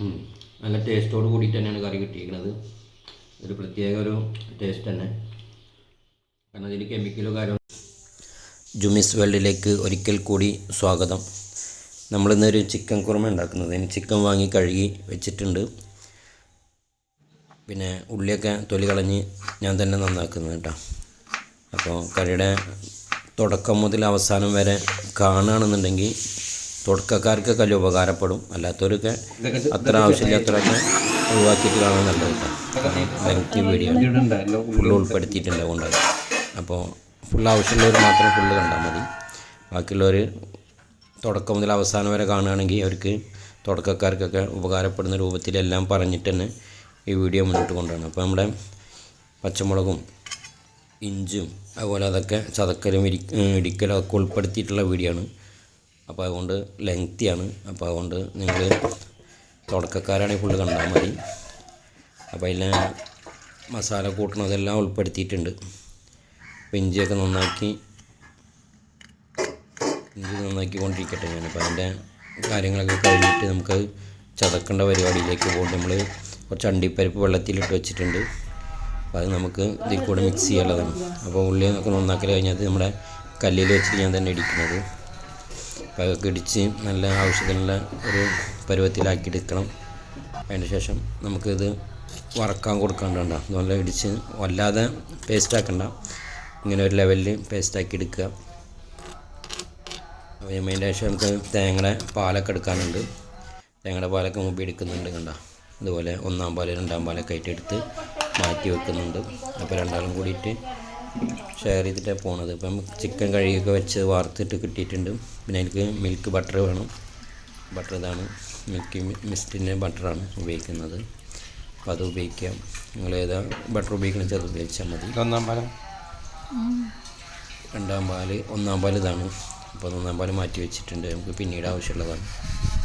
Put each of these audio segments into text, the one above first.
നല്ല ടേസ്റ്റോട് കൂടിയിട്ട് തന്നെയാണ് കറി കിട്ടിയിരിക്കുന്നത്. ഒരു പ്രത്യേക ഒരു ടേസ്റ്റ് തന്നെ. കാരണം അതിൽ കെമിക്കലോ കാര്യമോ ജുമിസ് വേൾഡിലേക്ക് ഒരിക്കൽ കൂടി സ്വാഗതം. നമ്മളിന്നൊരു ചിക്കൻ കുറുമ ഉണ്ടാക്കുന്നത്. അതിന് ചിക്കൻ വാങ്ങി കഴുകി വെച്ചിട്ടുണ്ട്. പിന്നെ ഉള്ളിയൊക്കെ തൊലി കളഞ്ഞ് ഞാൻ തന്നെ നന്നാക്കുന്നത് കേട്ടോ. അപ്പോൾ കറിയുടെ തുടക്കം മുതൽ അവസാനം വരെ കാണുകയാണെന്നുണ്ടെങ്കിൽ തുടക്കക്കാർക്കൊക്കെ അല്ല ഉപകാരപ്പെടും. അല്ലാത്തവരൊക്കെ അത്ര ആവശ്യമില്ലാത്തവരൊക്കെ ഒഴിവാക്കിയിട്ട് കാണാൻ നല്ലത് കേട്ടോ ലെങ്തി വീഡിയോ ഫുള്ള് ഉൾപ്പെടുത്തിയിട്ടുണ്ട് കൊണ്ടത് അപ്പോൾ ഫുൾ ആവശ്യമുള്ളവർ മാത്രം ഫുള്ള് കണ്ടാൽ മതി. ബാക്കിയുള്ളവർ തുടക്കം മുതൽ അവസാനം വരെ കാണുകയാണെങ്കിൽ അവർക്ക് തുടക്കക്കാർക്കൊക്കെ ഉപകാരപ്പെടുന്ന രൂപത്തിലെല്ലാം പറഞ്ഞിട്ട് തന്നെ ഈ വീഡിയോ മുന്നോട്ട് കൊണ്ടുവരണം. അപ്പോൾ നമ്മുടെ പച്ചമുളകും ഇഞ്ചും അതുപോലെ അതൊക്കെ ചതക്കലും ഇരി ഇടിക്കലും ഒക്കെ ഉൾപ്പെടുത്തിയിട്ടുള്ള വീഡിയോ ആണ്. അപ്പോൾ അതുകൊണ്ട് ലെങ്തിയാണ് അപ്പോൾ അതുകൊണ്ട് നിങ്ങൾ തുടക്കക്കാരാണെങ്കിൽ ഫുള്ള് കണ്ടാൽ മതി. അപ്പോൾ അതിൽ മസാല കൂട്ടണതെല്ലാം ഉൾപ്പെടുത്തിയിട്ടുണ്ട്. അപ്പോൾ ഇഞ്ചിയൊക്കെ നന്നാക്കി ഇഞ്ചി നന്നാക്കി കൊണ്ടിരിക്കട്ടെ ഞാനിപ്പോൾ അതിന്റെ കാര്യങ്ങളൊക്കെ കഴിഞ്ഞിട്ട് നമുക്ക് ചതക്കേണ്ട പരിപാടിയിലേക്ക് പോകും നമ്മൾ കുറച്ച് അണ്ടിപ്പരിപ്പ് വെള്ളത്തിലിട്ട് വെച്ചിട്ടുണ്ട്. അപ്പോൾ അത് നമുക്ക് ഇതിൽ കൂടെ മിക്സ് ചെയ്യാനുള്ളതാണ്. അപ്പോൾ ഉള്ളി ഒക്കെ നന്നാക്കൽ കഴിഞ്ഞാൽ നമ്മുടെ കല്ലിൽ വെച്ചിട്ട് ഞാൻ തന്നെ ഇടിക്കുന്നത്. അതൊക്കെ ഇടിച്ച് നല്ല ആവശ്യത്തിനുള്ള ഒരു പരുവത്തിലാക്കി എടുക്കണം. അതിന് ശേഷം നമുക്കിത് വറക്കാൻ കൊടുക്കാണ്ടണ്ട നല്ല ഇടിച്ച് വല്ലാതെ പേസ്റ്റ് ആക്കണ്ട. ഇങ്ങനെ ഒരു ലെവലിൽ പേസ്റ്റാക്കി എടുക്കുക. അപ്പോൾ അതിന്റെ ശേഷം നമുക്ക് തേങ്ങയുടെ പാലൊക്കെ എടുക്കാനുണ്ട്. തേങ്ങയുടെ പാലൊക്കെ മുമ്പ് എടുക്കുന്നുണ്ട് കണ്ട. ഇതുപോലെ ഒന്നാം പാൽ രണ്ടാം പാലൊക്കെ ആയിട്ട് എടുത്ത് മാറ്റി വെക്കുന്നുണ്ട്. അപ്പോൾ രണ്ടാളും കൂടിയിട്ട് ഷെയർ ചെയ്തിട്ടാണ് പോണത്. ഇപ്പം ചിക്കൻ കഴുകിയൊക്കെ വെച്ച് വാർത്തിട്ട് കിട്ടിയിട്ടുണ്ട്. പിന്നെ എനിക്ക് മിൽക്ക് ബട്ടർ വേണം. ബട്ടർ ഇതാണ്. മിൽക്ക് മിസ്റ്റിന്റെ ബട്ടറാണ് ഉപയോഗിക്കുന്നത്. അപ്പോൾ അത് ഉപയോഗിക്കാം. നിങ്ങൾ ഏതാ ബട്ടർ ഉപയോഗിക്കണമെന്ന് വെച്ചാൽ അത് ഉപയോഗിച്ചാൽ മതി. ഒന്നാം പാലം. രണ്ടാം പാൽ ഒന്നാം പാൽ ഇതാണ്. അപ്പോൾ ഒന്നാം പാൽ മാറ്റി വെച്ചിട്ടുണ്ട്. നമുക്ക് പിന്നീട് ആവശ്യമുള്ളതാണ്.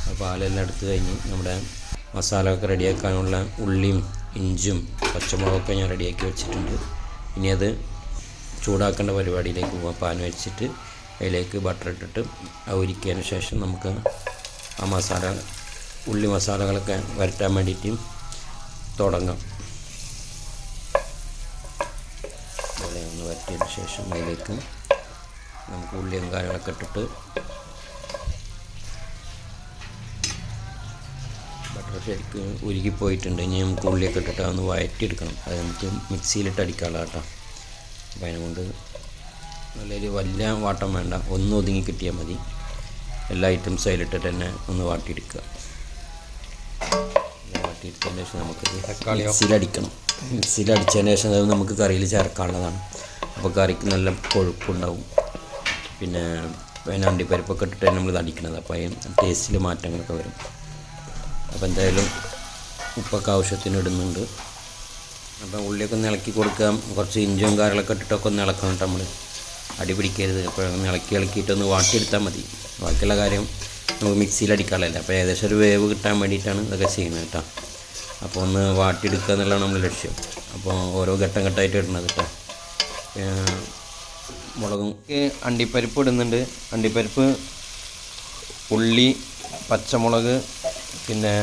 ആ പാലെല്ലാം എടുത്ത് കഴിഞ്ഞ് നമ്മുടെ മസാല ഒക്കെ റെഡിയാക്കാനുള്ള ഉള്ളിയും ഇഞ്ചും പച്ചമുളകൊക്കെ ഞാൻ റെഡിയാക്കി വെച്ചിട്ടുണ്ട്. ഇനി അത് ചൂടാക്കേണ്ട പരിപാടിയിലേക്ക് പോകാം പാൻ വെച്ചിട്ട് അതിലേക്ക് ബട്ടർ ഇട്ടിട്ട് ഉരുക്കിയതിന് ശേഷം നമുക്ക് ആ മസാല ഉള്ളി മസാലകളൊക്കെ വരട്ടാൻ വേണ്ടിയിട്ട് തുടങ്ങാം. അതുപോലെ ഒന്ന് വരട്ടിയതിന് ശേഷം അതിലേക്ക് നമുക്ക് ഉള്ളിയും കാര്യങ്ങളൊക്കെ ഇട്ടിട്ട് ബട്ടർ ശരിക്കും ഉരുകിപ്പോയിട്ടുണ്ട്. ഇനി നമുക്ക് ഉള്ളിയൊക്കെ ഇട്ടിട്ട് ഒന്ന് വഴറ്റിയെടുക്കണം. അത് നമുക്ക് മിക്സിയിലിട്ട് അടിക്കാനുള്ള കേട്ടോ അപ്പോൾ അതിനുകൊണ്ട് നല്ലൊരു വലിയ വാട്ടം വേണ്ട. ഒന്ന് ഒതുങ്ങി കിട്ടിയാൽ മതി. എല്ലാ ഐറ്റംസും അതിലിട്ടിട്ട് തന്നെ ഒന്ന് വാട്ടിയെടുക്കുക. വാട്ടിയെടുത്തതിന് ശേഷം നമുക്കത്? മിക്സിയിലടിക്കണം. മിക്സിയിലടിച്ചതിന് ശേഷം അത് നമുക്ക് കറിയിൽ ചേർക്കാനുള്ളതാണ്. അപ്പോൾ കറിക്ക് നല്ല കൊഴുപ്പുണ്ടാവും. പിന്നെ പിന്നെ അണ്ടിപ്പരിപ്പൊക്കെ ഇട്ടിട്ട് നമ്മൾ അടിക്കുന്നത് അപ്പോൾ അതിന് ടേസ്റ്റിൽ മാറ്റങ്ങളൊക്കെ വരും. അപ്പോൾ എന്തായാലും ഉപ്പൊക്കെ ആവശ്യത്തിന് ഇടുന്നുണ്ട്. അപ്പോൾ ഉള്ളിയൊക്കെ ഒന്ന് ഇളക്കി കൊടുക്കുക. കുറച്ച് ഇഞ്ചും കാര്യങ്ങളൊക്കെ ഇട്ടിട്ടൊക്കെ ഒന്ന് ഇളക്കണം കേട്ടോ നമ്മൾ അടി പിടിക്കരുത്. അപ്പോൾ ഇളക്കി ഇളക്കിയിട്ടൊന്ന് വാട്ടിയെടുത്താൽ മതി. ബാക്കിയുള്ള കാര്യം നമുക്ക് മിക്സിയിൽ അടിക്കാനുള്ളത് അപ്പോൾ ഏകദേശം ഒരു വേവ് കിട്ടാൻ വേണ്ടിയിട്ടാണ് ഇതൊക്കെ ചെയ്യുന്നത് കേട്ടോ. അപ്പോൾ ഒന്ന് വാട്ടിയെടുക്കുക എന്നുള്ളതാണ് നമ്മുടെ ലക്ഷ്യം. അപ്പോൾ ഓരോ ഘട്ടം ഘട്ടമായിട്ട് ഇടുന്നത് കേട്ടോ. മുളകും അണ്ടിപ്പരിപ്പ് ഇടുന്നുണ്ട്. അണ്ടിപ്പരിപ്പ് ഉള്ളി പച്ചമുളക് പിന്നെ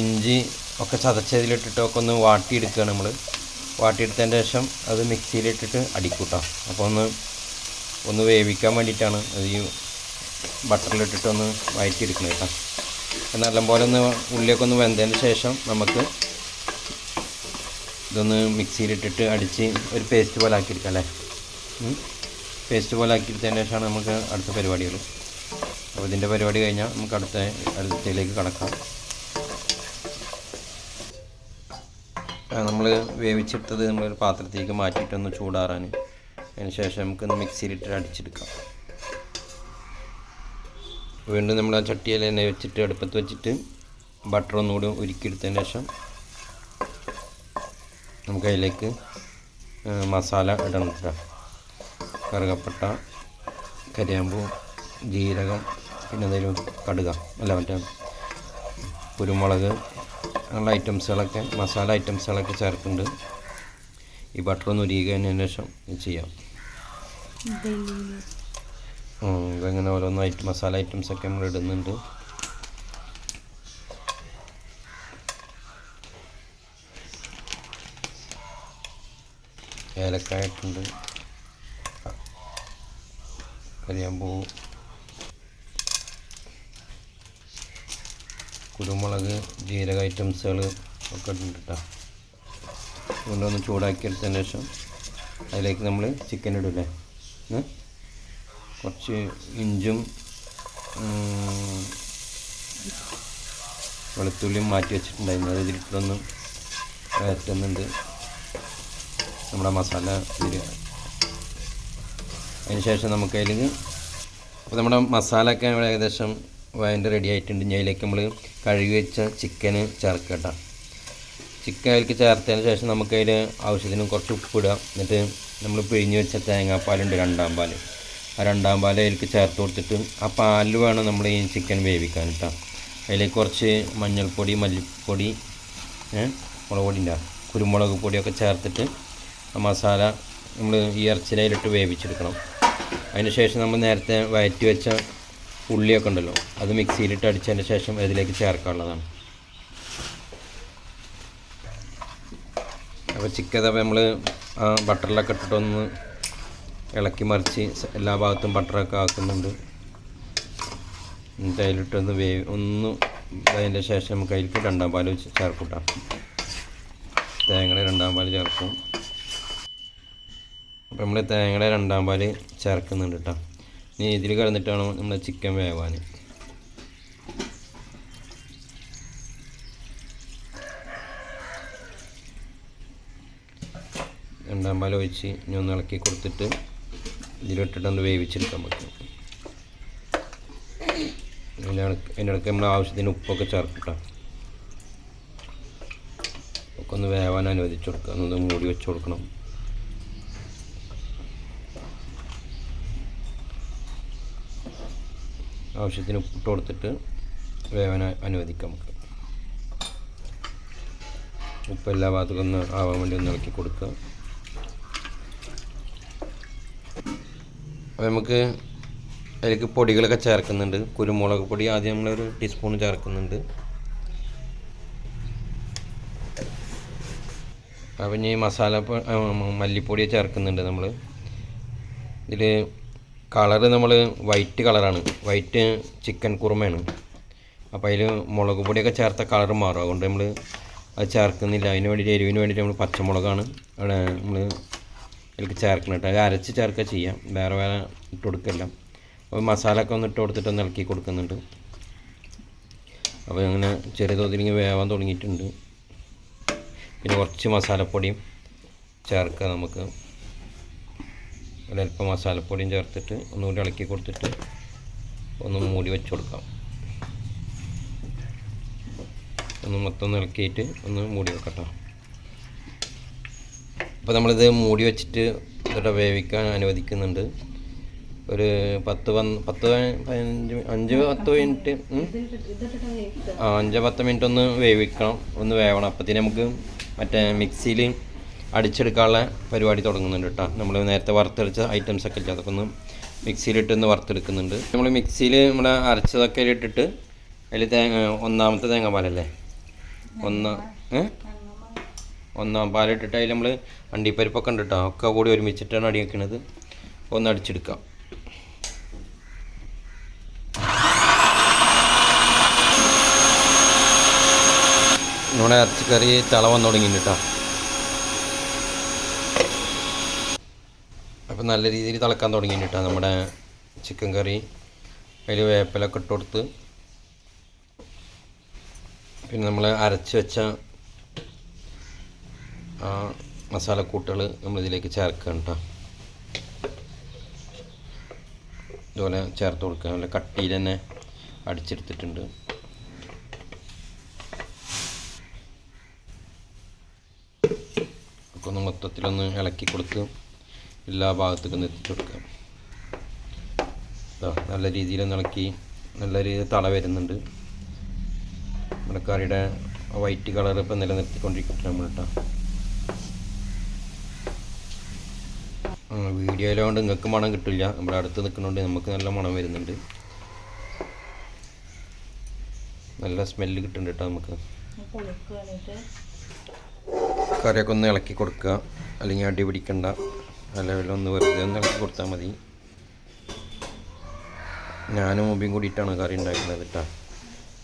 ഇഞ്ചി ഒക്കെ ചതച്ചതിലിട്ടിട്ടൊക്കെ ഒന്ന് വാട്ടിയെടുക്കുകയാണ് നമ്മൾ വാട്ടിയെടുത്തതിന്റെ ശേഷം അത് മിക്സിയിലിട്ടിട്ട് അടിക്കൂട്ടോ. അപ്പോൾ ഒന്ന് ഒന്ന് വേവിക്കാൻ വേണ്ടിയിട്ടാണ് അത് ഈ ബട്ടറിലിട്ടിട്ട് ഒന്ന് വഴറ്റിയെടുക്കുന്നത് കേട്ടോ. നല്ല പോലെ ഒന്ന് ഉള്ളിയൊക്കെ ഒന്ന് വെന്തതിന് ശേഷം നമുക്ക് ഇതൊന്ന് മിക്സിയിലിട്ടിട്ട് അടിച്ച് ഒരു പേസ്റ്റ് പോലെ ആക്കിയെടുക്കാം അല്ലേ? പേസ്റ്റ് പോലെ ആക്കിയെടുത്തതിന് ശേഷമാണ് നമുക്ക് അടുത്ത പരിപാടികൾ. അപ്പോൾ ഇതിന്റെ പരിപാടി കഴിഞ്ഞാൽ നമുക്ക് അടുത്ത അടുത്തതിലേക്ക് കടക്കാം. നമ്മൾ വേവിച്ചെടുത്തത് നമ്മളൊരു പാത്രത്തിലേക്ക് മാറ്റിയിട്ടൊന്ന് ചൂടാറാൻ അതിന് ശേഷം നമുക്കൊന്ന് മിക്സിയിലിട്ട് അടിച്ചെടുക്കാം. വീണ്ടും നമ്മൾ ആ ചട്ടിയിൽ തന്നെ വെച്ചിട്ട് അടുപ്പത്ത് വെച്ചിട്ട് ബട്ടർ ഒന്നുകൂടി ഉരുക്കിയെടുത്തതിന് ശേഷം നമുക്ക് അതിലേക്ക് മസാല ഇടണം കറുകപ്പട്ട കരിയാമ്പൂ ജീരകം പിന്നെ എന്തെങ്കിലും കടുക. അല്ല മറ്റേ കുരുമുളക് ഉള്ള ഐറ്റംസുകളൊക്കെ മസാല ഐറ്റംസുകളൊക്കെ ചേർക്കുന്നുണ്ട്. ഈ ബട്ടർ ഒന്ന് ഉരുകിയതിന് ശേഷം ചെയ്യാം. ഇതങ്ങനെ ഓരോന്ന് ഐറ്റം മസാല ഐറ്റംസൊക്കെ നമ്മൾ ഇടുന്നുണ്ട്. ഏലക്കായിട്ടുണ്ട് കരിയാമ്പൂ കുരുമുളക് ജീരക ഐറ്റംസുകൾ ഒക്കെ ഉണ്ട് കേട്ടോ കൊണ്ടൊന്ന് ചൂടാക്കി എടുത്തതിന് ശേഷം അതിലേക്ക് നമ്മൾ ചിക്കൻ ഇടില്ലേ? കുറച്ച് ഇഞ്ചും വെളുത്തുള്ളിയും മാറ്റി വെച്ചിട്ടുണ്ടായിരുന്നു. അത് ഇതിലിട്ടൊന്ന് വഴറ്റുന്നുണ്ട് നമ്മുടെ മസാല ഇതിൽ അതിന് ശേഷം നമുക്ക് അതിൽ അപ്പോൾ നമ്മുടെ മസാല ഒക്കെ ഏകദേശം വയന്റെ റെഡി ആയിട്ടുണ്ട്. ഇനി അതിലേക്ക് നമ്മൾ കഴുകി വെച്ച ചിക്കന് ചേർക്കുക കേട്ടോ ചിക്കൻ അതിലേക്ക് ചേർത്തതിന് ശേഷം നമുക്ക് അതിൽ ആവശ്യത്തിന് കുറച്ച് ഉപ്പിടുക എന്നിട്ട് നമ്മൾ പിഴിഞ്ഞ് വെച്ച തേങ്ങാപ്പാലുണ്ട് രണ്ടാം പാൽ ആ രണ്ടാം പാൽ അതിലേക്ക് ചേർത്ത് കൊടുത്തിട്ട് ആ പാലിൽ വേണം നമ്മൾ ഈ ചിക്കൻ വേവിക്കാൻ കേട്ടോ അതിലേക്ക് കുറച്ച് മഞ്ഞൾപ്പൊടി മല്ലിപ്പൊടി മുളക് പൊടിന്റെ കുരുമുളക് പൊടിയൊക്കെ ചേർത്തിട്ട് ആ മസാല നമ്മൾ ഈ ഇറച്ചിലയിലിട്ട് വേവിച്ചെടുക്കണം. അതിന് ശേഷം നമ്മൾ നേരത്തെ വയറ്റി വെച്ച ഉള്ളിയൊക്കെ ഉണ്ടല്ലോ അത് മിക്സിയിലിട്ട് അടിച്ചതിന് ശേഷം ഇതിലേക്ക് ചേർക്കാനുള്ളതാണ്. അപ്പോൾ ചിക്കൻ അപ്പോൾ നമ്മൾ ആ ബട്ടറിലൊക്കെ ഇട്ടിട്ടൊന്ന് ഇളക്കി മറിച്ച് എല്ലാ ഭാഗത്തും ബട്ടറൊക്കെ ആക്കുന്നുണ്ട്. എന്നിട്ട് അതിലിട്ടൊന്ന് വേവ് ഒന്ന് അതിന്റെ ശേഷം നമുക്ക് അതിലേക്ക് രണ്ടാം പാൽ ചേർക്കൂട്ടാം. തേങ്ങയുടെ രണ്ടാം പാൽ ചേർക്കും. അപ്പോൾ നമ്മൾ തേങ്ങയുടെ രണ്ടാം പാൽ ചേർക്കുന്നുണ്ട് കേട്ടോ. ഇനി ഇതിൽ കിടന്നിട്ടാണ് നമ്മൾ ചിക്കൻ വേവാൻ. രണ്ടാം പാൽ ഒഴിച്ച് ഇനി ഒന്ന് ഇളക്കി കൊടുത്തിട്ട് ഇതിലിട്ടിട്ടൊന്ന് വേവിച്ചെടുക്കാൻ പറ്റും അതിന്റെ ഇടയ്ക്ക് നമ്മൾ ആവശ്യത്തിന് ഉപ്പൊക്കെ ചേർക്കട്ടോ ഒക്കെ ഒന്ന് വേവാൻ അനുവദിച്ചു കൊടുക്കുക. ഒന്ന് മൂടി വെച്ച് കൊടുക്കണം. ആവശ്യത്തിന് ഉപ്പിട്ട് കൊടുത്തിട്ട് വേവന അനുവദിക്കാം നമുക്ക്. ഉപ്പ് എല്ലാ ഭാഗത്തും ഒന്ന് ആവാൻ വേണ്ടി ഒന്ന് ഇളക്കി കൊടുക്കുക. നമുക്ക് അതിലേക്ക് പൊടികളൊക്കെ ചേർക്കുന്നുണ്ട്. കുരുമുളക് പൊടി ആദ്യം നമ്മളൊരു ടീസ്പൂൺ ചേർക്കുന്നുണ്ട്. അപ്പം ഇനി മസാല മല്ലിപ്പൊടി ചേർക്കുന്നുണ്ട് നമ്മൾ ഇതിൽ കളറ് നമ്മൾ വൈറ്റ് കളറാണ്. വൈറ്റ് ചിക്കൻ കുറുമയാണ്. അപ്പോൾ അതിൽ മുളക് പൊടിയൊക്കെ ചേർത്ത കളർ മാറും. അതുകൊണ്ട് നമ്മൾ അത് ചേർക്കുന്നില്ല. അതിന് വേണ്ടിയിട്ട് എരിവിന് വേണ്ടിയിട്ട് നമ്മൾ പച്ചമുളകാണ് അവിടെ നമ്മൾ ഇതിലേക്ക് ചേർക്കണം കേട്ടോ. അത് അരച്ച് ചേർക്കുക ചെയ്യാം. വേറെ വേറെ ഇട്ട് കൊടുക്കില്ല. അപ്പോൾ മസാല ഒക്കെ ഒന്ന് ഇട്ട് കൊടുത്തിട്ട് ഒന്ന് ഇളക്കി കൊടുക്കുന്നുണ്ട്. അപ്പോൾ അങ്ങനെ ചെറിയ തോതിൽ വേവാൻ തുടങ്ങിയിട്ടുണ്ട്. പിന്നെ കുറച്ച് മസാലപ്പൊടിയും ചേർക്കുക നമുക്ക്. ഒരല്പം മസാലപ്പൊടിയും ചേർത്തിട്ട് ഒന്നുകൂടി ഇളക്കി കൊടുത്തിട്ട് ഒന്ന് മൂടി വെച്ച് കൊടുക്കാം. ഒന്ന് മൊത്തം ഇളക്കിയിട്ട് ഒന്ന് മൂടി വെക്കട്ടോ. അപ്പോൾ നമ്മളിത് മൂടി വെച്ചിട്ട് ഇതോടെ വേവിക്കാൻ അനുവദിക്കുന്നുണ്ട്. ഒരു പത്ത് പന്ത് പത്ത് പതിന- പതിനഞ്ച് അഞ്ച് പത്ത് മിനിറ്റ് ആ അഞ്ച് പത്ത് മിനിറ്റ് ഒന്ന് വേവിക്കണം. ഒന്ന് വേവണം. അപ്പത്തിന് നമുക്ക് മറ്റേ മിക്സിയിൽ അടിച്ചെടുക്കാനുള്ള പരിപാടി തുടങ്ങുന്നുണ്ട് കേട്ടോ. നമ്മൾ നേരത്തെ വറുത്തെടുത്ത ഐറ്റംസ് ഒക്കെ ഇല്ല? അതൊക്കെ ഒന്ന് മിക്സിയിലിട്ട് ഒന്ന് വറുത്തെടുക്കുന്നുണ്ട്. നമ്മൾ മിക്സിയിൽ നമ്മുടെ അരച്ചതൊക്കെ ഇട്ടിട്ട് അതിൽ തേങ്ങ ഒന്നാമത്തെ തേങ്ങ പാലല്ലേ ഒന്നാം ഒന്നാം പാലിട്ടിട്ട് അതിൽ നമ്മൾ അണ്ടിപ്പരിപ്പൊക്കെ ഉണ്ട് കേട്ടോ. ഒക്കെ കൂടി ഒരുമിച്ചിട്ടാണ് അടി വെക്കുന്നത് ഒന്ന് അടിച്ചെടുക്കാം. നമ്മുടെ ഇറച്ചിക്കറി തിള വന്നു തുടങ്ങിയിട്ടുണ്ട് അപ്പം നല്ല രീതിയിൽ തിളക്കാൻ തുടങ്ങിയിട്ടാണ് നമ്മുടെ ചിക്കൻ കറി അതിൽ വേപ്പിലൊക്കെ ഇട്ട് കൊടുത്ത്. പിന്നെ നമ്മൾ അരച്ച് വെച്ച ആ മസാലക്കൂട്ടുകൾ നമ്മൾ ഇതിലേക്ക് ചേർക്കണം കേട്ടോ ഇതുപോലെ ചേർത്ത് കൊടുക്കുക. നല്ല കട്ടിയിൽ തന്നെ അടിച്ചെടുത്തിട്ടുണ്ട്. ഒക്കെ ഒന്ന് മൊത്തത്തിലൊന്ന് ഇളക്കി കൊടുത്ത് എല്ലാ ഭാഗത്തേക്കും എത്തിച്ചു കൊടുക്കാം. നല്ല രീതിയിൽ ഇളക്കി നല്ല രീതിയിൽ തള വരുന്നുണ്ട്. നമ്മുടെ കറിയുടെ വൈറ്റ് കളർ ഇപ്പം നിലനിർത്തിക്കൊണ്ടിരിക്കട്ടെ നമ്മൾ കേട്ടോ വീഡിയോയിലോണ്ട് നിങ്ങൾക്ക് മണം കിട്ടില്ല. നമ്മുടെ അടുത്ത് നിൽക്കുന്നതുകൊണ്ട് നമുക്ക് നല്ല മണം വരുന്നുണ്ട്. നല്ല സ്മെല്ല് കിട്ടുന്നുണ്ട് കേട്ടോ നമുക്ക്. കറിയൊക്കെ ഒന്ന് ഇളക്കി കൊടുക്കുക. അല്ലെങ്കിൽ അടി പിടിക്കണ്ട. ആ ലെവലൊന്ന് വെറുതെ ഒന്ന് ഇളക്കി കൊടുത്താൽ മതി. ഞാനും മുബിയും കൂടിയിട്ടാണ് കറി ഉണ്ടാക്കുന്നത് കേട്ടോ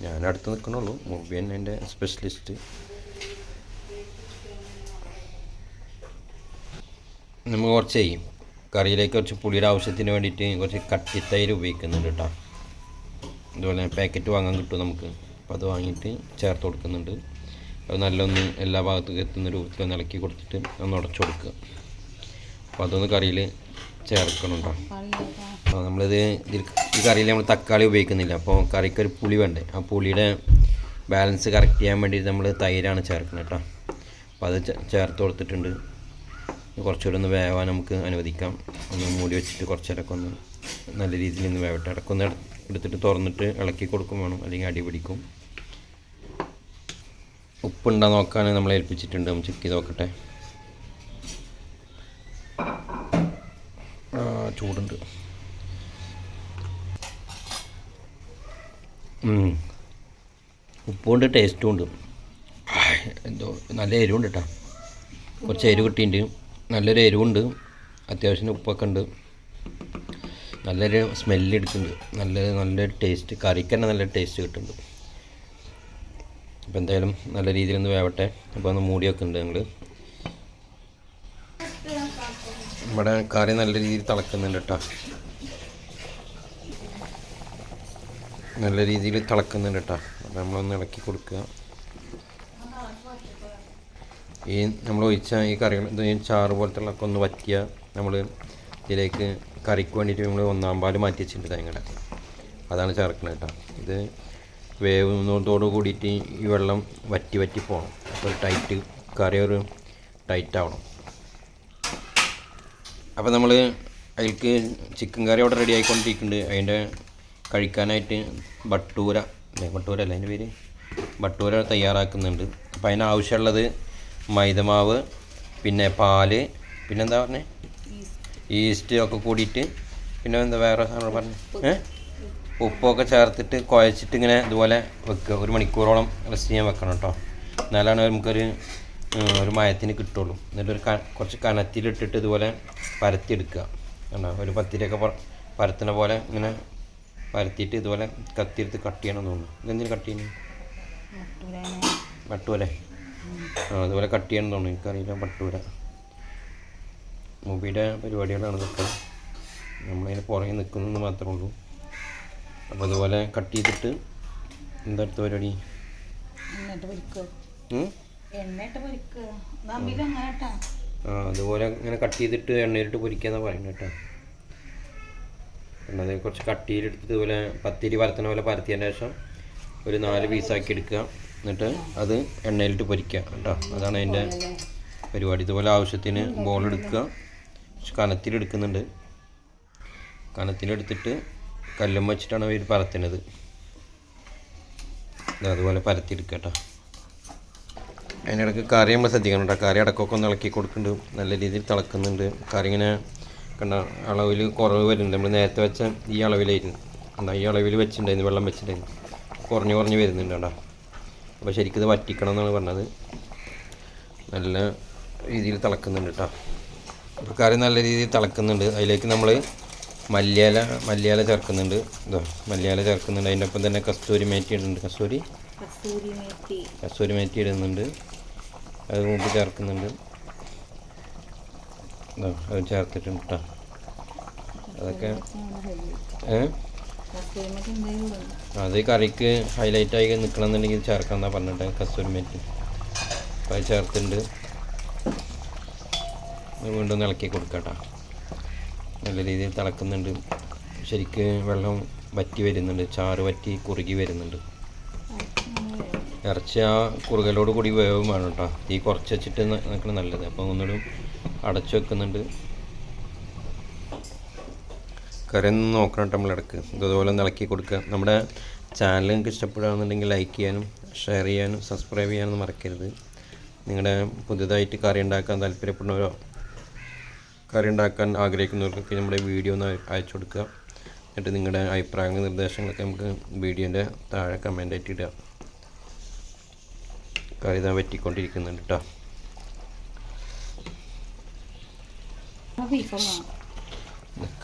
ഞാൻ അടുത്ത് നിൽക്കണുള്ളൂ മുബി തന്നെ എന്റെ സ്പെഷ്യലിസ്റ്റ് നമുക്ക് കുറച്ച് ചെയ്യും കറിയിലേക്ക് കുറച്ച് പുളിയുടെ ആവശ്യത്തിന് വേണ്ടിയിട്ട് കുറച്ച് കട്ടി കട്ടിത്തൈര് ഉപയോഗിക്കുന്നുണ്ട് കേട്ടോ അതുപോലെ പാക്കറ്റ് വാങ്ങാൻ കിട്ടും നമുക്ക്. അപ്പോൾ അത് വാങ്ങിയിട്ട് ചേർത്ത് കൊടുക്കുന്നുണ്ട്. അത് നല്ലൊന്ന് എല്ലാ ഭാഗത്തേക്കും എത്തുന്ന രൂപത്തിൽ ഒന്ന് ഇളക്കി കൊടുത്തിട്ട് ഒന്ന് ഉടച്ചു കൊടുക്കുക. അപ്പോൾ അതൊന്ന് കറിയിൽ ചേർക്കണം കേട്ടോ അപ്പോൾ നമ്മളിത് ഇതിൽ ഈ കറിയിൽ നമ്മൾ തക്കാളി ഉപയോഗിക്കുന്നില്ല. അപ്പോൾ കറിക്ക് ഒരു പുളി വേണ്ടേ? ആ പുളിയുടെ ബാലൻസ് കറക്റ്റ് ചെയ്യാൻ വേണ്ടിയിട്ട് നമ്മൾ തൈരാണ് ചേർക്കുന്നത് കേട്ടോ അപ്പോൾ അത് ചേർത്ത് കൊടുത്തിട്ടുണ്ട്. കുറച്ചുകൂടെ ഒന്ന് വേവാൻ നമുക്ക് അനുവദിക്കാം. ഒന്ന് മൂടി വെച്ചിട്ട് കുറച്ചിടക്ക് ഒന്ന് നല്ല രീതിയിൽ ഒന്ന് വേവട്ടെ. ഇടക്കൊന്ന് എടു- എടുത്തിട്ട് തുറന്നിട്ട് ഇളക്കി കൊടുക്കും വേണം. അല്ലെങ്കിൽ അടി പിടിക്കും. ഉപ്പുണ്ടോ നോക്കാൻ നമ്മൾ ഏൽപ്പിച്ചിട്ടുണ്ട്. നമ്മൾ ചെക്ക് ചെയ്ത് നോക്കട്ടെ ആ, ചൂടുണ്ട്. ഉപ്പുണ്ട് ടേസ്റ്റും ഉണ്ട്. എന്തോ നല്ല എരിവുണ്ട് കേട്ടോ കുറച്ച് എരിവ് കിട്ടിയിട്ടുണ്ട് നല്ലൊരു എരിവുണ്ട്. അത്യാവശ്യം ഉപ്പൊക്കെ ഉണ്ട്. നല്ലൊരു സ്മെല്ല് എടുക്കുന്നുണ്ട് നല്ല നല്ലൊരു ടേസ്റ്റ് കറിക്ക് തന്നെ നല്ലൊരു ടേസ്റ്റ് കിട്ടുന്നുണ്ട്. അപ്പോൾ എന്തായാലും നല്ല രീതിയിൽ ഒന്ന് വേവട്ടെ. അപ്പോൾ ഒന്ന് മൂടി വെക്കുന്നുണ്ട് ഞങ്ങൾ ഇവിടെ കറി നല്ല രീതിയിൽ തിളക്കുന്നുണ്ട് കേട്ടോ. നല്ല രീതിയിൽ തിളക്കുന്നുണ്ട് കേട്ടോ. അപ്പം നമ്മളൊന്ന് ഇളക്കി കൊടുക്കുക. ഈ നമ്മൾ ഒഴിച്ച ഈ കറികൾ ഇത് ചാറ് പോലത്തെ ഉള്ളതൊക്കെ ഒന്ന് വറ്റിയ നമ്മൾ ഇതിലേക്ക് കറിക്ക് വേണ്ടിയിട്ട് നമ്മൾ ഒന്നാം പാൽ മാറ്റി വെച്ചിട്ടുണ്ട് തേങ്ങയുടെ. അതാണ് ചേർക്കുന്നത് കേട്ടോ. ഇത് വേവുന്നതോട് കൂടിയിട്ട് ഈ വെള്ളം വറ്റി വറ്റി പോകണം. അപ്പോൾ ടൈറ്റ് കറി ഒരു ടൈറ്റ് ആവണം. അപ്പോൾ നമ്മൾ അതിലേക്ക് ചിക്കൻ കറി അവിടെ റെഡി ആയിക്കൊണ്ടിരിക്കുന്നുണ്ട് അതിന്റെ കഴിക്കാനായിട്ട് ബട്ടൂര ബട്ടൂര അല്ല അതിന്റെ പേര്? ബട്ടൂര തയ്യാറാക്കുന്നുണ്ട്. അപ്പോൾ അതിന് ആവശ്യമുള്ളത് മൈദമാവ് പിന്നെ പാൽ പിന്നെന്താ പറഞ്ഞേ? ഈസ്റ്റ് ഒക്കെ കൂടിയിട്ട് പിന്നെ എന്താ വേറെ സാധനം പറഞ്ഞു? ഏഹ് ഉപ്പൊക്കെ ചേർത്തിട്ട് കുഴച്ചിട്ട് ഇങ്ങനെ ഇതുപോലെ വെക്കുക ഒരു മണിക്കൂറോളം റെസ്റ്റ് ചെയ്യാൻ വെക്കണം കേട്ടോ എന്നാലാണ് നമുക്കൊരു ഒരു മയത്തിന് കിട്ടുള്ളൂ. എന്നിട്ടൊരു ക കുറച്ച് കനത്തിലിട്ടിട്ട് ഇതുപോലെ പരത്തിയെടുക്കുക. കണ്ടോ? ഒരു പത്തിരിയൊക്കെ പരത്തുന്ന പോലെ ഇങ്ങനെ പരത്തിയിട്ട് ഇതുപോലെ കത്തിയെടുത്ത് കട്ട് ചെയ്യണമെന്ന് തോന്നുന്നു. ഇതെന്തിനു കട്ട് ചെയ്യുന്നു പട്ടൂരെ ആ അതുപോലെ കട്ട് ചെയ്യണം തോന്നുന്നു. എനിക്കറിയില്ല വട്ടൂര. മൂവിയുടെ പരിപാടികളാണ് ഇതൊക്കെ. നമ്മളതിന് പുറകെ നിൽക്കുന്നതെന്ന് മാത്രമേ ഉള്ളൂ. അപ്പോൾ ഇതുപോലെ കട്ട് ചെയ്തിട്ട് എന്താ അടുത്ത പരിപാടി? ആ അതുപോലെ ഇങ്ങനെ കട്ട് ചെയ്തിട്ട് എണ്ണയിലിട്ട് പൊരിക്കാന്നാണ് പറയുന്നത് കേട്ടോ. എണ്ണത് കുറച്ച് കട്ടിയിലെടുത്ത് ഇതുപോലെ പത്തിരി പരത്തണ പോലെ പരത്തിയതിന് ശേഷം ഒരു നാല് പീസാക്കി എടുക്കുക. എന്നിട്ട് അത് എണ്ണയിലിട്ട് പൊരിക്കുക കേട്ടോ. അതാണ് അതിന്റെ പരിപാടി. ഇതുപോലെ ആവശ്യത്തിന് ബോൾ എടുക്കുക. കുറച്ച് കനത്തിലെടുക്കുന്നുണ്ട് കനത്തിലെടുത്തിട്ട് കല്ലും വെച്ചിട്ടാണ് അവർ പരത്തുന്നത്. അതുപോലെ പരത്തിയെടുക്കുക കേട്ടോ. അതിനിടയ്ക്ക് കറി നമ്മൾ ശ്രദ്ധിക്കണം കേട്ടോ കറി ഇടക്കൊക്കെ ഒന്ന് ഇളക്കി കൊടുക്കുന്നുണ്ട്. നല്ല രീതിയിൽ തിളക്കുന്നുണ്ട്. കറി ഇങ്ങനെ കണ്ട അളവിൽ കുറവ് വരുന്നുണ്ട്. നമ്മൾ നേരത്തെ വെച്ച ഈ അളവിലായിരുന്നു. എന്നാൽ ഈ അളവിൽ വെച്ചിട്ടുണ്ടായിരുന്നു. വെള്ളം വെച്ചിട്ടുണ്ടായിരുന്നു. കുറഞ്ഞ് കുറഞ്ഞ് വരുന്നുണ്ട് കേട്ടോ. അപ്പോൾ ശരിക്കും ഇത് വറ്റിക്കണം എന്നാണ് പറഞ്ഞത്. നല്ല രീതിയിൽ തിളക്കുന്നുണ്ട് കേട്ടോ. അപ്പോൾ കറി നല്ല രീതിയിൽ തിളക്കുന്നുണ്ട്. അതിലേക്ക് നമ്മൾ മല്ലിയാല മല്ലിയാല ചേർക്കുന്നുണ്ട്. ഇതോ മല്ലിയാല ചേർക്കുന്നുണ്ട്. അതിന്റെ ഒപ്പം തന്നെ കസ്തൂരി മേറ്റി ഇടുന്നുണ്ട്. കസ്തൂരി? കസ്തൂരി മേറ്റി ഇടുന്നുണ്ട്. അത് മുമ്പ് ചേർക്കുന്നുണ്ട് അത് ചേർത്തിട്ടുണ്ട് അതൊക്കെ അത് കറിക്ക് ഹൈലൈറ്റ് ആയി നിൽക്കണം എന്നുണ്ടെങ്കിൽ ചേർക്കാം എന്നാ പറഞ്ഞിട്ട് കസ്തൂരി മേറ്റ് അപ്പോൾ അത് ചേർത്തിട്ടുണ്ട്. വീണ്ടും ഇളക്കി കൊടുക്കട്ടോ നല്ല രീതിയിൽ തിളക്കുന്നുണ്ട്. ശരിക്ക് വെള്ളം വറ്റി വരുന്നുണ്ട്. ചാറ് വറ്റി കുറുകി വരുന്നുണ്ട്. ഇറച്ചി ആ കുറുകലോട് കൂടി വേവും വേണം കേട്ടോ. തീ കുറച്ച് വെച്ചിട്ട് നിൽക്കണം നല്ലത്. അപ്പോൾ ഒന്നുകൂടി അടച്ചു വെക്കുന്നുണ്ട്. കറി ഒന്ന് നോക്കണം കേട്ടോ നമ്മൾ ഇടയ്ക്ക്. ഇതുപോലെ ഒന്ന് ഇളക്കി കൊടുക്കുക. നമ്മുടെ ചാനൽ നിങ്ങൾക്ക് ഇഷ്ടപ്പെടുകയാണെന്നുണ്ടെങ്കിൽ ലൈക്ക് ചെയ്യാനും ഷെയർ ചെയ്യാനും സബ്സ്ക്രൈബ് ചെയ്യാനൊന്നും മറക്കരുത്. നിങ്ങളുടെ പുതുതായിട്ട് കറി ഉണ്ടാക്കാൻ താല്പര്യപ്പെടുന്നവരോ കറി ഉണ്ടാക്കാൻ ആഗ്രഹിക്കുന്നവർക്കൊക്കെ നമ്മുടെ വീഡിയോ ഒന്ന് അയച്ചു കൊടുക്കുക. എന്നിട്ട് നിങ്ങളുടെ അഭിപ്രായങ്ങൾ നിർദ്ദേശങ്ങളൊക്കെ നമുക്ക് വീഡിയോന്റെ താഴെ കമന്റ് ആയിട്ട് ഇടുക. കറി ഇതാ പറ്റിക്കൊണ്ടിരിക്കുന്നുണ്ട് കേട്ടോ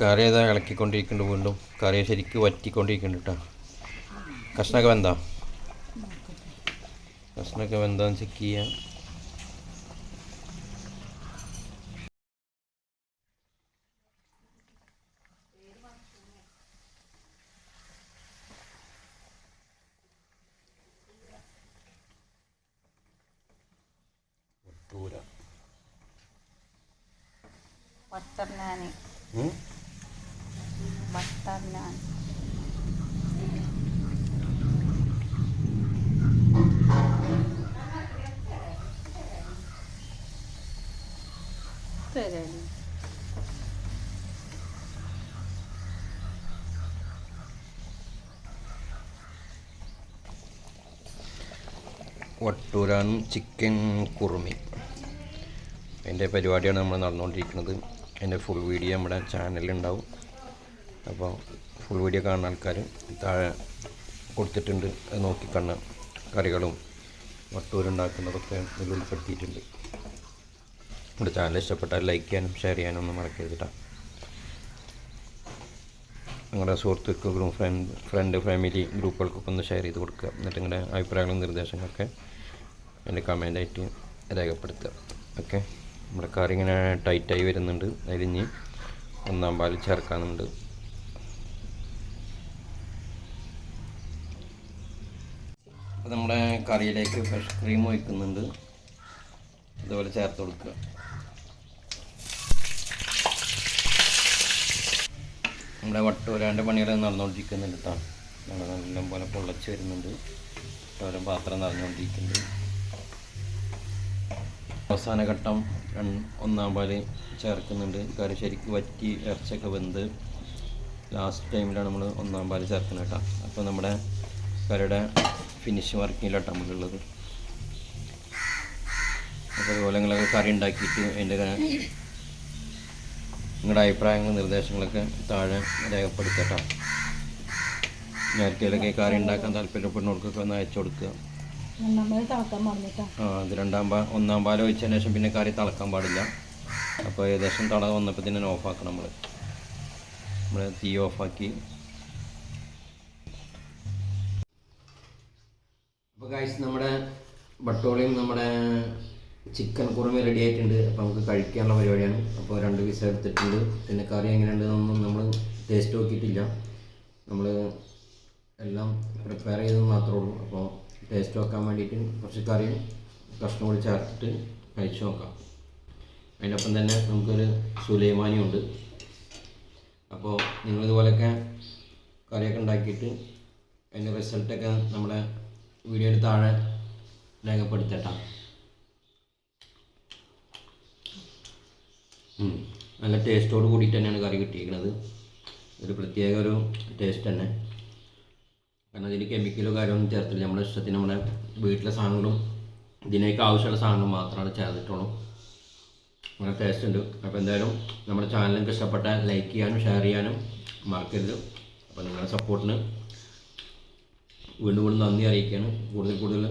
കറി ഏതാ ഇളക്കിക്കൊണ്ടിരിക്കുന്നുണ്ട് വീണ്ടും. കറി ശരിക്ക് വറ്റിക്കൊണ്ടിരിക്കുന്നുണ്ട് കേട്ടോ കഷ്ണമൊക്കെ വെന്താ? കഷ്ണമൊക്കെ വെന്താന്ന് ചെക്ക് ചെയ്യാം. ബട്ടർ നാൻ ബട്ടർ നാൻ തരാം വട്ടൂരാനും ചിക്കൻ കുറുമി. അതിന്റെ പരിപാടിയാണ് നമ്മൾ നടന്നുകൊണ്ടിരിക്കുന്നത്. അതിന്റെ ഫുൾ വീഡിയോ നമ്മുടെ ചാനലിൽ ഉണ്ടാവും അപ്പോൾ ഫുൾ വീഡിയോ കാണുന്ന ആൾക്കാർ താഴെ കൊടുത്തിട്ടുണ്ട്. അത് നോക്കിക്കണ്ണ് കറികളും വട്ടൂരുണ്ടാക്കുന്നതൊക്കെ ഇതിൽ ഉൾപ്പെടുത്തിയിട്ടുണ്ട്. നമ്മുടെ ചാനൽ ഇഷ്ടപ്പെട്ടാൽ ലൈക്ക് ചെയ്യാനും ഷെയർ ചെയ്യാനും ഒന്നും മറക്കരുത് കേട്ടോ നിങ്ങളുടെ സുഹൃത്തുക്കൾക്കും ഫ്രണ്ട് ഫ്രണ്ട് ഫാമിലി ഗ്രൂപ്പുകൾക്കൊക്കെ ഒന്ന് ഷെയർ ചെയ്ത് കൊടുക്കുക. എന്നിട്ട് നിങ്ങളുടെ അഭിപ്രായങ്ങളും നിർദ്ദേശങ്ങളൊക്കെ എന്റെ കമന്റായിട്ട് രേഖപ്പെടുത്തുക. ഓക്കെ നമ്മുടെ കാറിങ്ങനെ ടൈറ്റായി വരുന്നുണ്ട്. അതിലിഞ്ഞ് ഒന്നാം പാൽ ചേർക്കാനുണ്ട്. അപ്പോൾ നമ്മുടെ കറിയിലേക്ക് ഫ്രഷ് ക്രീം ഒഴിക്കുന്നുണ്ട്. ഇതുപോലെ ചേർത്ത് കൊടുക്കുക. നമ്മുടെ വട്ടൂരാന്റെ പണികൾ നടന്നുകൊണ്ടിരിക്കുന്നുണ്ട് കേട്ടോ. നല്ല നല്ല പോലെ പൊള്ളച്ച് വരുന്നുണ്ട്. ഓരോ പാത്രം നിറഞ്ഞുകൊണ്ടിരിക്കുന്നുണ്ട്. അവസാന ഘട്ടം ഒന്നാം പാൽ ചേർക്കുന്നുണ്ട്. കാര്യം ശരിക്ക് വറ്റി ഇറച്ചൊക്കെ വെന്ത് ലാസ്റ്റ് ടൈമിലാണ് നമ്മൾ ഒന്നാം പാൽ ചേർക്കുന്നത് കേട്ടോ. അപ്പോൾ നമ്മുടെ കരയുടെ ഫിനിഷ് വർക്കിങ്ങിലാണ് നമ്മളുള്ളത്. അപ്പോൾ അതുപോലെ നിങ്ങളൊക്കെ കറി ഉണ്ടാക്കിയിട്ട് അതിന്റെ നിങ്ങളുടെ അഭിപ്രായങ്ങളും നിർദ്ദേശങ്ങളൊക്കെ താഴെ രേഖപ്പെടുത്തട്ടോ നേരത്തേലൊക്കെ കറി ഉണ്ടാക്കാൻ താല്പര്യപ്പെടുന്നവർക്കൊക്കെ ഒന്ന് അയച്ചു കൊടുക്കുക. അത് രണ്ടാം പാ ഒന്നാം പാൽ ഒഴിച്ചതിന് ശേഷം പിന്നെ കറി തിളക്കാൻ പാടില്ല. അപ്പോൾ ഏകദേശം തള വന്നപ്പോൾ തന്നെ ഓഫാക്കണം നമ്മൾ നമ്മൾ തീ ഓഫാക്കി അപ്പോൾ കാഴ്ച നമ്മുടെ ബട്ടോളിയും നമ്മുടെ ചിക്കൻ കുറുമ റെഡി ആയിട്ടുണ്ട്. അപ്പോൾ നമുക്ക് കഴിക്കാനുള്ള പരിപാടിയാണ്. അപ്പോൾ രണ്ട് പീസ് എടുത്തിട്ടുണ്ട്. പിന്നെ കറി എങ്ങനെയുണ്ടെന്നൊന്നും നമ്മൾ ടേസ്റ്റ് നോക്കിയിട്ടില്ല. നമ്മൾ എല്ലാം പ്രിപ്പയർ ചെയ്തത് മാത്രമേ ഉള്ളൂ. അപ്പോൾ ടേസ്റ്റ് നോക്കാൻ വേണ്ടിയിട്ട് കുറച്ച് കറിയും കഷ്ണം കൂടി ചേർത്തിട്ട് കഴിച്ചു നോക്കാം. അതിനൊപ്പം തന്നെ നമുക്കൊരു സുലൈമാനിയും ഉണ്ട്. അപ്പോൾ നിങ്ങളിതുപോലെയൊക്കെ കറിയൊക്കെ ഉണ്ടാക്കിയിട്ട് അതിന്റെ റിസൾട്ടൊക്കെ നമ്മുടെ വീഡിയോയുടെ താഴെ രേഖപ്പെടുത്തട്ടാം. നല്ല ടേസ്റ്റോട് കൂടിയിട്ട് തന്നെയാണ് കറി കിട്ടിയിരിക്കുന്നത്. ഒരു പ്രത്യേക ഒരു ടേസ്റ്റ് തന്നെ. കാരണം അതിന് കെമിക്കലോ കാര്യമൊന്നും ചേർത്തില്ല നമ്മുടെ ഇഷ്ടത്തിന് നമ്മുടെ വീട്ടിലെ സാധനങ്ങളും ഇതിനേക്ക് ആവശ്യമുള്ള സാധനങ്ങൾ മാത്രമാണ് ചേർത്തിട്ടുള്ളൂ. അങ്ങനെ ടേസ്റ്റ് ഉണ്ട്. അപ്പോൾ എന്തായാലും നമ്മുടെ ചാനൽ ഇഷ്ടപ്പെട്ട ലൈക്ക് ചെയ്യാനും ഷെയർ ചെയ്യാനും മറക്കരുത്. അപ്പോൾ നിങ്ങളുടെ സപ്പോർട്ടിന് വീണ്ടും വീണ്ടും നന്ദി അറിയിക്കുകയാണ്. കൂടുതൽ കൂടുതൽ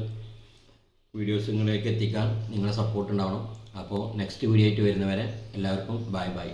വീഡിയോസ് നിങ്ങളിലേക്ക് എത്തിക്കാൻ നിങ്ങളുടെ സപ്പോർട്ട് ഉണ്ടാവണം. അപ്പോൾ നെക്സ്റ്റ് വീഡിയോ ആയിട്ട് വരുന്നവരെ എല്ലാവർക്കും ബൈ ബൈ